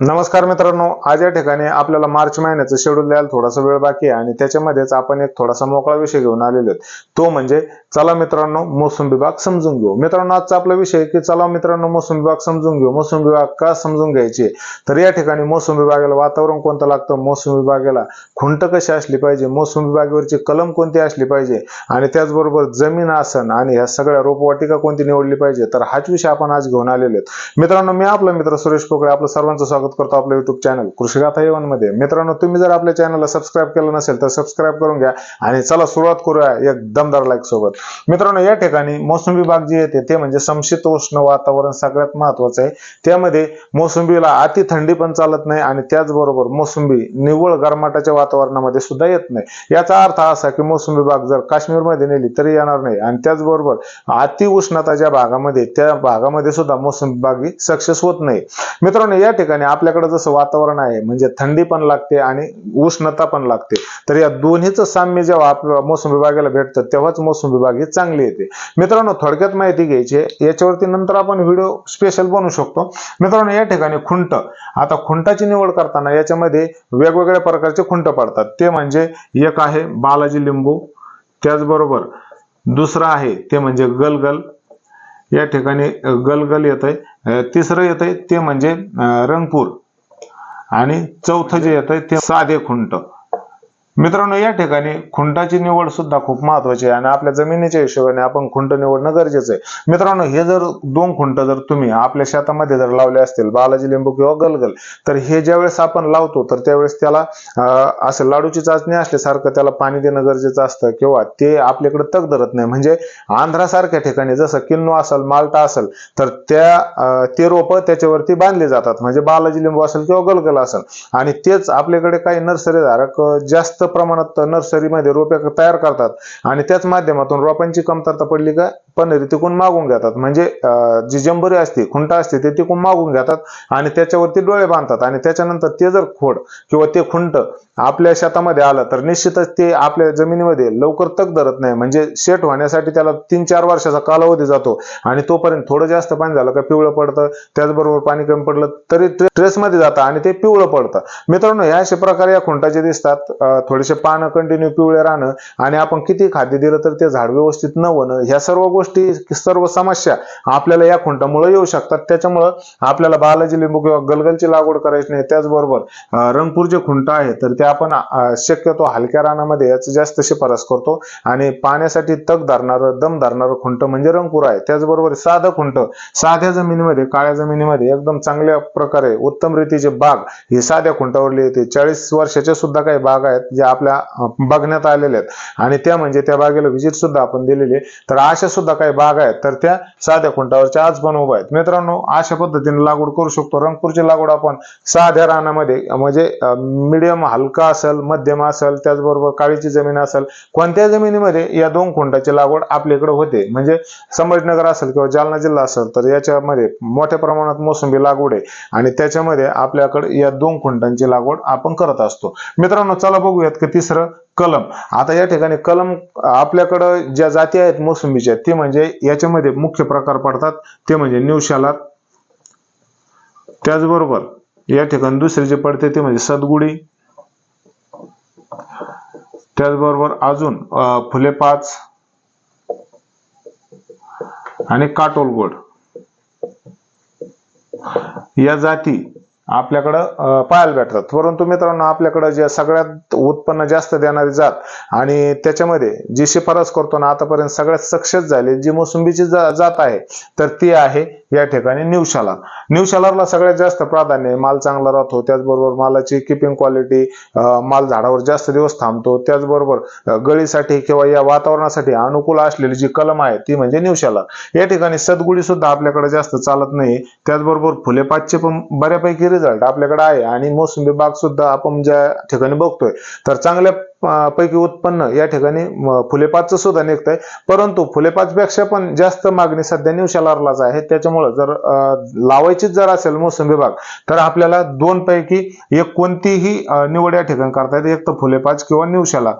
नमस्कार मित्रांनो आज या ठिकाणी आपल्याला मार्च महिन्याचं शेड्यूल द्यायला थोडासा वेळ बाकी आहे आणि त्याच्यामध्येच आपण एक थोडासा मोकळा विषय घेऊन आलेलो तो म्हणजे चला मित्रांनो मोसंबी बाग समजून घेऊ. मित्रांनो आजचा आपला विषय आहे की चला मित्रांनो मोसंबी बाग समजून घेऊ. मोसंबी बाग का समजून घ्यायची? तर या ठिकाणी मोसंबी बागेला वातावरण कोणतं लागतं? मोसंबी बागेला खुंट कशी असली पाहिजे? मोसंबी बागेवरची कलम कोणती असली पाहिजे? आणि त्याचबरोबर जमीन आसन आणि ह्या सगळ्या रोपवाटिका कोणती निवडली पाहिजे? तर हाच विषय आपण आज घेऊन आलेले आहेत. मित्रांनो मी आपला मित्र सुरेश पोकळे आपलं सर्वांचं स्वागत करतो आपल्या युट्यूब चॅनल कृषीगाथा येवनमध्ये. मित्रांनो तुम्ही जर आपल्या चॅनलला सबस्क्राईब केलं नसेल तर सबस्क्राईब करून घ्या आणि चला सुरुवात करूया एक दमदार लाईक सोबत. मित्रांनो या ठिकाणी मोसंबी बाग जी येते ते म्हणजे समशीतोष्ण वातावरण सगळ्यात महत्वाचं आहे. त्यामध्ये मोसंबीला अति थंडी पण चालत नाही आणि त्याचबरोबर मोसंबी निव्वळ गरमाटाच्या वातावरणामध्ये सुद्धा येत नाही. याचा अर्थ असा की मोसंबी बाग जर काश्मीरमध्ये नेली तरी येणार नाही. आणि त्याचबरोबर अति उष्णता ज्या भागामध्ये त्या भागामध्ये सुद्धा मोसंबी बागी ही सक्सेस होत नाही. मित्रांनो या ठिकाणी आपल्याकडे जसं वातावरण आहे म्हणजे थंडी पण लागते आणि उष्णता पण लागते. तर या दोन्हीचं साम्य जेव्हा आपल्या मोसंबी विभागाला भेटतं तेव्हाच मोसंबी विभाग ही चांगली येते. मित्रांनो थोडक्यात माहिती घ्यायची आहे. याच्यावरती नंतर आपण व्हिडिओ स्पेशल बनवू शकतो. मित्रांनो या ठिकाणी खुंट आता खुंटाची निवड करताना याच्यामध्ये वेगवेगळ्या प्रकारचे खुंट पडतात. ते म्हणजे एक आहे बालाजी लिंबू त्याचबरोबर दुसरं आहे ते म्हणजे गलगल. या ठिकाणी गलगल येत आहे तिसरं येत आहे ते म्हणजे रंगपूर. आणि चौथं जे येतं ते साधे खुंट. मित्रांनो या ठिकाणी खुंटाची निवड सुद्धा खूप महत्वाची आहे आणि आपल्या जमिनीच्या हिशोबाने आपण खुंट निवडणं गरजेचं आहे. मित्रांनो हे जर दोन खुंट जर तुम्ही आपल्या शेतामध्ये जर लावले असतील बालाजी लिंबू किंवा गलगल तर हे ज्यावेळेस आपण लावतो तर त्यावेळेस त्याला असं लाडूची चाचणी असल्यासारखं त्याला पाणी देणं गरजेचं असतं किंवा ते आपल्याकडे तग धरत नाही. म्हणजे आंध्रासारख्या ठिकाणी जसं किन्नू असेल माल्टा असेल तर त्या ते रोप त्याच्यावरती बांधले जातात. म्हणजे बालाजी लिंबू असेल किंवा गलगल असेल. आणि तेच आपल्याकडे काही नर्सरीधारक जास्त प्रमाणात नर्सरीमध्ये रोपे तयार करतात. आणि त्याच माध्यमातून रोपांची कमतरता पडली का? पन्हेरी तिकून मागून घेतात. म्हणजे जी जंबरी असते खुंटा असते ते तिकून मागून घेतात आणि त्याच्यावरती डोळे बांधतात आणि त्याच्यानंतर ते जर खोड किंवा ते खुंट आपल्या शेतामध्ये आलं तर निश्चितच ते आपल्या जमिनीमध्ये लवकर तग धरत नाही. म्हणजे शेट होण्यासाठी त्याला तीन चार वर्षाचा कालावधी जातो आणि तोपर्यंत थोडं जास्त पाणी झालं का पिवळं पडतं त्याचबरोबर पाणी कमी पडलं तरी ट्रेसमध्ये जातं आणि ते पिवळं पडतं. मित्रांनो ह्या अशा प्रकारे या खुंटाचे दिसतात. थोडेसे पानं कंटिन्यू पिवळे राहणं आणि आपण किती खाद्य दिलं तर ते झाड व्यवस्थित न होणं ह्या सर्व गोष्टी सर्व समस्या आपल्याला या खुंटामुळे येऊ शकतात. त्याच्यामुळं आपल्याला बालाजी लिंबू किंवा गलगलची लागवड करायची नाही. त्याचबरोबर रंगपूर जे खुंट आहे तर ते आपण शक्यतो हलक्या रानामध्ये याची जास्त शिफारस करतो. आणि पाण्यासाठी तग धरणारं दम धरणारं खुंट म्हणजे रंगपूर आहे. त्याचबरोबर साधं खुंट साध्या जमिनीमध्ये काळ्या जमिनीमध्ये एकदम चांगल्या प्रकारे उत्तम रीतीचे बाग हे साध्या खुंटावरली येते. चाळीस वर्षाच्या सुद्धा काही बाग आहेत जे आपल्या बघण्यात आलेले आहेत. आणि त्या म्हणजे त्या बागेला व्हिजिट सुद्धा आपण दिलेली तर अशा सुद्धा काही बाग आहेत तर त्या साध्या खुंटावरच्या आज पण उभ्या आहेत. मित्रांनो अशा पद्धतीने लागवड करू शकतो. रंगपूरची लागवड आपण साध्या रानामध्ये म्हणजे मिडियम हलका असेल मध्यम असेल त्याचबरोबर काळीची जमीन असेल कोणत्या जमिनीमध्ये या दोन खुंटाची लागवड आपल्याकडे होते? म्हणजे संभाजीनगर असेल किंवा जालना जिल्हा असेल तर याच्यामध्ये मोठ्या प्रमाणात मोसंबी लागवड आहे आणि त्याच्यामध्ये आपल्याकडे या दोन खुंटांची लागवड आपण करत असतो. मित्रांनो चला बघूयात की तिसरं कलम. आता या ठिकाणी कलम आपल्याकडं ज्या जाती आहेत मोसंबीच्या ते म्हणजे याच्यामध्ये मुख्य प्रकार पडतात. ते म्हणजे निवशाला त्याचबरोबर या ठिकाणी दुसरे जे पडते ते म्हणजे सदगुडी. त्याचबरोबर अजून फुले पाच आणि काटोलगोड. या जाती आपल्याकडं पाहायला भेटतात. परंतु मित्रांनो आपल्याकडं जे सगळ्यात उत्पन्न जास्त देणारी जात आणि त्याच्यामध्ये जी शिफारस करतो ना आतापर्यंत सगळ्यात सक्सेस झाली जी मोसंबीची जा- जात आहे तर ती आहे या ठिकाणी न्यू शालार न्यू शालारला सगळ्यात जास्त प्राधान्य आहे माल चांगला राहतो त्याचबरोबर मालाची किपिंग क्वालिटी माल झाडावर जास्त दिवस थांबतो त्याचबरोबर गळीसाठी किंवा या वातावरणासाठी अनुकूल असलेली जी कलम आहे ती म्हणजे न्यू शालार या ठिकाणी सदगुडी सुद्धा आपल्याकडे जास्त चालत नाही त्याचबरोबर फुले पाचचे पण बऱ्यापैकी रिझल्ट आपल्याकडे आहे आणि मोसंबी बाग सुद्धा आपण ज्या ठिकाणी बघतोय तर चांगल्या पैकी उत्पन्न या ठिकाणी म, फुलेपाचचं सुद्धा निघत आहे परंतु फुलेपाचपेक्षा पण जास्त मागणी सध्या न्यूशालारलाच आहे. त्याच्यामुळं जर लावायचीच जर असेल मोसंबी बाग तर आपल्याला दोन पैकी एक कोणतीही निवड या ठिकाणी करता येते. एक तर फुलेपाच किंवा न्यूशाला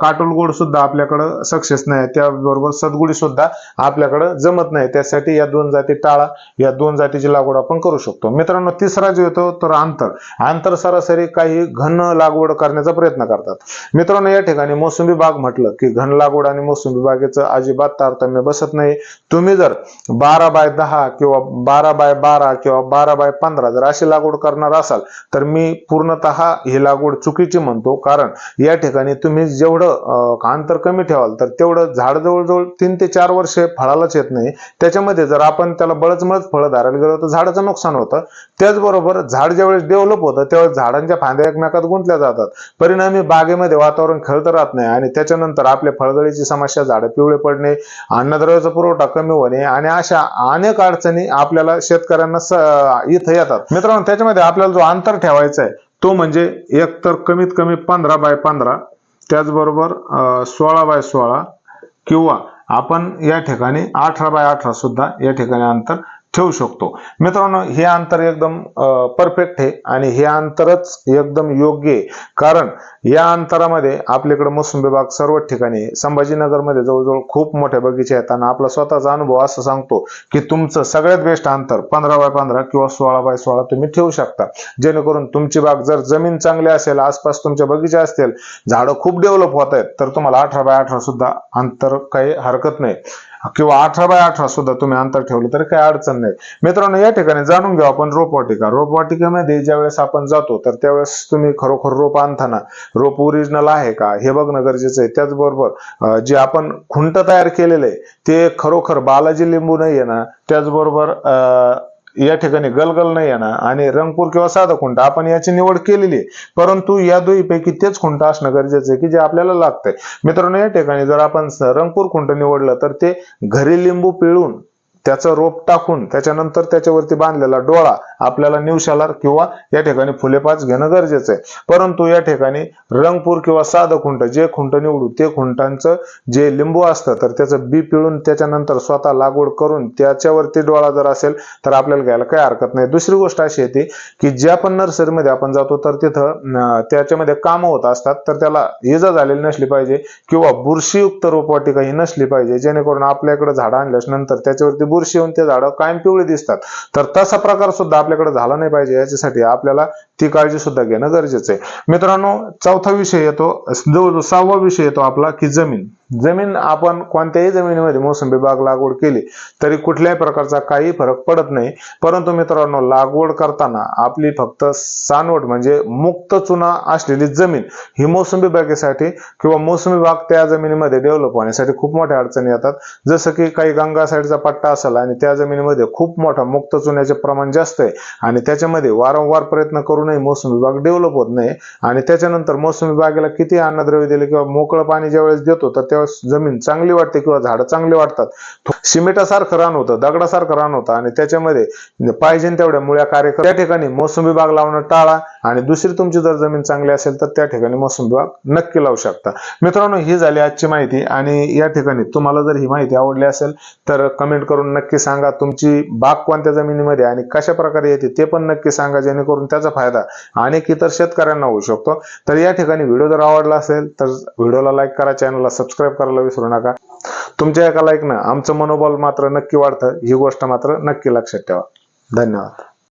काटोल गोड सुद्धा आपल्याकडं सक्सेस नाही. त्याबरोबर सदगुडी सुद्धा आपल्याकडं जमत नाही. त्यासाठी या दोन जाती टाळा या दोन जातीची लागवड आपण करू शकतो. मित्रांनो तिसरा जो येतो तर आंतर. आंतर सरासरी काही घन लागवड करण्याचा प्रयत्न करतात. मित्रांनो या ठिकाणी मोसंबी बाग म्हटलं की घन लागवड आणि मोसंबी बागेचं अजिबात तारतम्य बसत नाही. तुम्ही जर बारा बाय दहा किंवा बारा बाय बारा किंवा बारा बाय पंधरा जर अशी लागवड करणार असाल तर मी पूर्णतः ही लागवड चुकीची म्हणतो. कारण या ठिकाणी तुम्ही जेवढं अं, अंतर कमी ठेवाल तर तेवढं झाड जवळजवळ तीन ते चार वर्षे फळालाच येत नाही. त्याच्यामध्ये जर आपण त्याला बळचमळच फळं धारायला गेलो तर झाडाचं नुकसान होतं. त्याचबरोबर झाड ज्यावेळेस डेव्हलप होतं त्यावेळेस झाडांच्या फांद्या एकमेकात गुंतल्या जातात. परिणामी बागेमध्ये वातावरण खेळतं राहत नाही आणि त्याच्यानंतर आपल्या फळगळीची समस्या झाडं पिवळे पडणे अन्नद्रव्याचा पुरवठा कमी होणे आणि अशा अनेक अडचणी आपल्याला शेतकऱ्यांना इथं येतात. मित्रांनो त्याच्यामध्ये आपल्याला जो अंतर ठेवायचा आहे तो म्हणजे एक तर कमीत कमी पंधरा बाय पंधरा त्याचबरोबर सोळा बाय सोळा किंवा आपण या ठिकाणी अठरा बाय अठरा सुद्धा या ठिकाणी अंतर ठेवू शकतो. मित्रांनो हे अंतर एकदम परफेक्ट आहे आणि हे अंतरच एकदम योग्य आहे. कारण या अंतरामध्ये आपल्याकडे मोसंबी बाग सर्व ठिकाणी संभाजीनगरमध्ये जवळजवळ खूप मोठे बगीचे आहेत. आणि आपला स्वतःचा अनुभव असं सांगतो की तुमचं सगळ्यात बेस्ट अंतर पंधरा बाय पंधरा किंवा सोळा बाय सोळा तुम्ही ठेवू शकता. जेणेकरून तुमची बाग जर जमीन चांगली असेल आसपास तुमचे बगीचे असतील झाडं खूप डेव्हलप होत आहेत तर तुम्हाला अठरा बाय अठरा सुद्धा अंतर काही हरकत नाही. किंवा अठरा बाय अठरा सुद्धा तुम्ही अंतर ठेवलं तरी काही अडचण नाही. मित्रांनो या ठिकाणी जाणून घेऊ आपण रोपवाटिका रोपवाटिकेमध्ये ज्या वेळेस आपण जातो तर त्यावेळेस तुम्ही खरोखर रोप आणताना रोप ओरिजिनल आहे का? हे बघणं गरजेचं आहे. त्याचबरोबर जे आपण खुंट तयार केलेलं आहे ते खरोखर बालाजी लिंबू नाही आहे ना? त्याचबरोबर या ठिकाणी गलगल नाही आहे ना आणि रंगपूर किंवा साधा खुंट आपण याची निवड केलेली आहे. परंतु या दोहीपैकी तेच खुंट असणं गरजेचं आहे की जे आपल्याला लागतंय. मित्रांनो या ठिकाणी जर आपण रंगपूर खुंट निवडलं तर ते घरी लिंबू पिळून त्याचं रोप टाकून त्याच्यानंतर त्याच्यावरती बांधलेला डोळा आपल्याला न्यूशालार किंवा या ठिकाणी फुलेपाच घेणं गरजेचं आहे. परंतु या ठिकाणी रंगपूर किंवा साधं खुंट जे खुंट निवडू ते खुंटांचं जे लिंबू असतं तर त्याचं बी पिळून त्याच्यानंतर स्वतः लागवड करून त्याच्यावरती डोळा जर असेल तर आपल्याला घ्यायला काही हरकत नाही. दुसरी गोष्ट अशी येते की ज्या पण नर्सरीमध्ये आपण जातो तर तिथं त्याच्यामध्ये कामं होत असतात तर त्याला इजा झालेली नसली पाहिजे किंवा बुरशीयुक्त रोपवाटिका ही नसली पाहिजे जेणेकरून आपल्याकडे झाडं आणल्यास नंतर त्याच्यावरती बुरशी येऊन ते झाडं कायम पिवळी दिसतात. तर तसा प्रकार सुद्धा आपल्याकडे झाला नाही पाहिजे याच्यासाठी आपल्याला ती काळजी सुद्धा घेणं गरजेचं आहे. मित्रांनो चौथा विषय येतो जो सहावा विषय येतो आपला की जमीन. जमीन आपण कोणत्याही जमिनीमध्ये मोसंबी बाग लागवड केली तरी कुठल्याही प्रकारचा काही फरक पडत नाही. परंतु मित्रांनो लागवड करताना आपली फक्त सानवट म्हणजे मुक्त चुना असलेली जमीन ही मोसंबी बागेसाठी किंवा मोसंबी बाग त्या जमिनीमध्ये डेव्हलप होण्यासाठी खूप मोठ्या अडचणी येतात. जसं की काही गंगा साईडचा पट्टा असेल आणि त्या जमिनीमध्ये खूप मोठा मुक्त चुन्याचे प्रमाण जास्त आहे आणि त्याच्यामध्ये वारंवार प्रयत्न करूनही मोसंबी बाग डेव्हलप होत नाही. आणि त्याच्यानंतर मोसंबी बागेला किती अन्नद्रव्य दिले किंवा मोकळं पाणी ज्यावेळेस देतो तर त्यावेळेस जमीन चांगली वाटते किंवा झाडं चांगली वाटतात सिमेंटासारखं रान होतं दगडासारखं रान होतं आणि त्याच्यामध्ये पाहिजे तेवढ्या मुळ्या कार्यक्रम त्या ठिकाणी मोसंबी बाग लावणं टाळा आणि दुसरी तुमची जर जमीन चांगली असेल तर त्या ठिकाणी मोसंबी बाग नक्की लावू शकता. मित्रांनो ही झाली आजची माहिती आणि या ठिकाणी तुम्हाला जर ही माहिती आवडली असेल तर कमेंट करून नक्की सांगा तुमची बाग कोणत्या जमिनीमध्ये आणि कशा प्रकारे येते ते पण नक्की सांगा जेणेकरून त्याचा फायदा अनेक इतर शेतकऱ्यांना होऊ शकतो. तर या ठिकाणी व्हिडिओ जर आवडला असेल तर व्हिडिओला लाईक करा चॅनलला सबस्क्राईब करायला विसरू नका. तुमच्या एका लाईकनं आमचं मनोबल मात्र नक्की वाढतं ही गोष्ट मात्र नक्की लक्षात ठेवा. धन्यवाद.